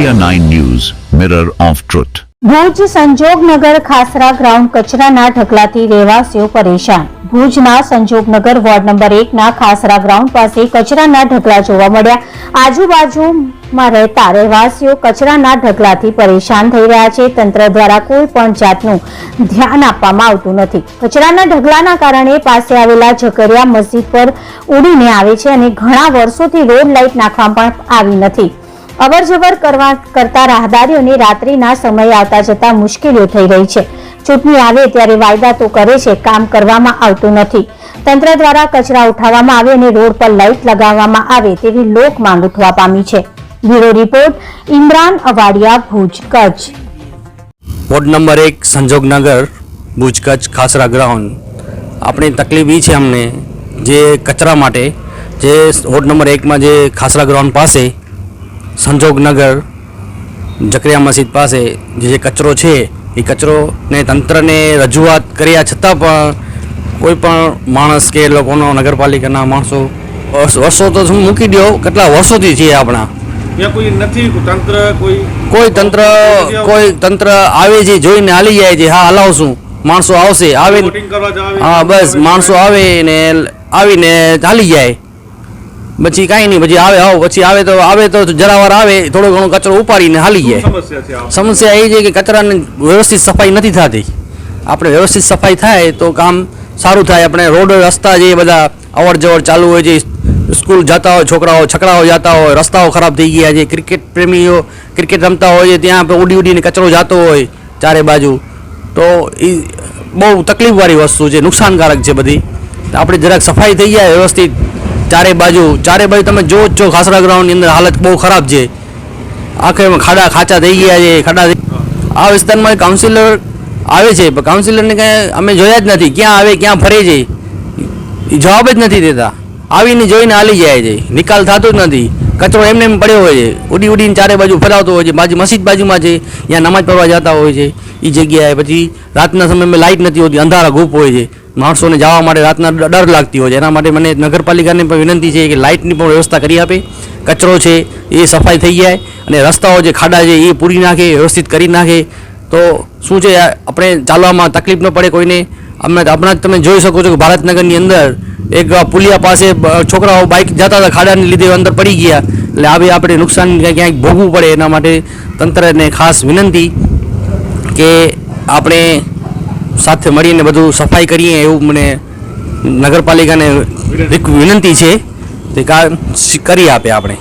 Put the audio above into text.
India 9 News, Mirror of Truth. Bhuj Sanjognagar Khasra ground કચરાના ઢગલાથી રહેવાસીઓ પરેશાન. ભુજના સંજોગનગર વોર્ડ નંબર એકના ખાસરા ગ્રાઉન્ડ પાસે કચરાના ઢગલા જોવા મળ્યા. આજુબાજુમાં રહેતા રહેવાસીઓ કચરાના ઢગલાથી પરેશાન થઈ રહ્યા છે. તંત્ર દ્વારા કોઈ પણ જાતનું ધ્યાન આપવામાં આવતું નથી. કચરાના ઢગલાના કારણે પાસે આવેલા ઝકરિયા મસ્જિદ પર ઉડીને આવે છે અને ઘણા વર્ષોથી રોડ લાઇટ નાખવામાં પણ આવી નથી. અવર જવર કરવા કરતા રાહદારીઓને રાત્રિના સમયે આવતા જતા મુશ્કેલીઓ થઈ રહી છે. ચૂંટણી આવે ત્યારે વાયદા તો કરે છે, કામ કરવામાં આવતું નથી. તંત્ર દ્વારા કચરા ઉઠાવવામાં આવે અને રોડ પર લાઇટ લગાવવામાં આવે તેવી લોક માંગ ઉઠવા પામી છે. Bureau report, Imran Awadiya, Bhuj Kutch. Ward number એક, સંજોગનગર, ભુજ કચ્છ ખાસરા ગ્રાઉન્ડ આપણી તકલીફ છે અમને, જે કચરા માટે, જે વોર્ડ નંબર એકમાં જે ખાસરા ગ્રાઉન્ડ પાસે સંજોગનગર જકરિયા મસ્જિદ પાસે જે જે કચરો છે એ કચરોને તંત્રને રજૂઆત કર્યા છતાં પણ કોઈ પણ માણસ કે લોકોનો નગરપાલિકાના માણસો વર્ષો તો શું મૂકી દો કેટલા વર્ષોથી છીએ આપણા? કોઈ નથી તંત્ર કોઈ કોઈ તંત્ર કોઈ તંત્ર આવે છે જોઈને હાલી જાય છે હા હલાવશું. માણસો આવશે આવે. હા બસ માણસો આવે ને આવીને ચાલી જાય. પછી કાંઈ નહીં પછી આવે આવો પછી આવે તો આવે તો જરાવાર આવે થોડો ઘણો કચરો ઉપાડીને હાલી જાય. સમસ્યા એ છે કે કચરાની વ્યવસ્થિત સફાઈ નથી થતી. આપણે વ્યવસ્થિત સફાઈ થાય તો કામ સારું થાય. આપણે રોડ રસ્તા જે બધા અવર જવર ચાલુ હોય છે સ્કૂલ જતા હોય છોકરાઓ છકડાઓ જતા હોય રસ્તાઓ ખરાબ થઈ ગયા છે ક્રિકેટ પ્રેમીઓ ક્રિકેટ રમતા હોય છે ત્યાં આપણે ઉડી ઉડીને કચરો જતો હોય ચારે બાજુ. તો એ બહુ તકલીફવાળી વસ્તુ છે નુકસાનકારક છે બધી. આપણે જરાક સફાઈ થઈ જાય વ્યવસ્થિત ચારે બાજુ ચારે બાજુ તમે જો જ છો ખાસરા ગ્રાઉન્ડની અંદર હાલત બહુ ખરાબ છે. આખે ખાડા ખાચા થઈ ગયા છે, ખાડા આ વિસ્તારમાં કાઉન્સિલર આવે છે, પણ કાઉન્સિલરને કાંઈ અમે જોયા જ નથી. ક્યાં આવે, ક્યાં ફરે છે? જવાબ જ નથી દેતા. આવીને જોઈને હાલી જાય છે. નિકાલ થતો જ નથી. કચરો એમને એમ પડ્યો હોય છે. ઉડી ઉડીને ચારે બાજુ ફરાવતો હોય છે. બાજુ મસ્જિદ બાજુમાં છે. ત્યાં નમાજ પડવા જતા હોય છે. એ જગ્યાએ પછી રાતના સમયમાં લાઇટ નથી હોતી. અંધારા ગુપ હોય છે. માણસોને જવા માટે રાતના ડર લાગતી હોય છે. એના માટે મને નગરપાલિકાને પણ વિનંતી છે કે લાઇટની પણ વ્યવસ્થા કરી આપે. કચરો છે, એ સફાઈ થઈ જાય અને રસ્તાઓ જે ખાડા છે, એ પૂરી નાખે, વ્યવસ્થિત કરી નાખે. તો શું છે આપણે ચાલવામાં તકલીફ ન પડે કોઈને? હમણાં હમણાં જ તમે જોઈ શકો છો કે ભારતનગરની અંદર એક પુલિયા પાસે છોકરાઓ બાઇક જતા હતા, ખાડાને લીધે અંદર પડી ગયા. એટલે આવી આપણે નુકસાન ક્યાંક ભોગવવું પડે એના માટે તંત્રને ખાસ વિનંતી કે આપણે સાથે મળીને બધું સફાઈ કરીએ એવું મને નગરપાલિકાને વિનંતી છે. તે કરી આપે આપણે.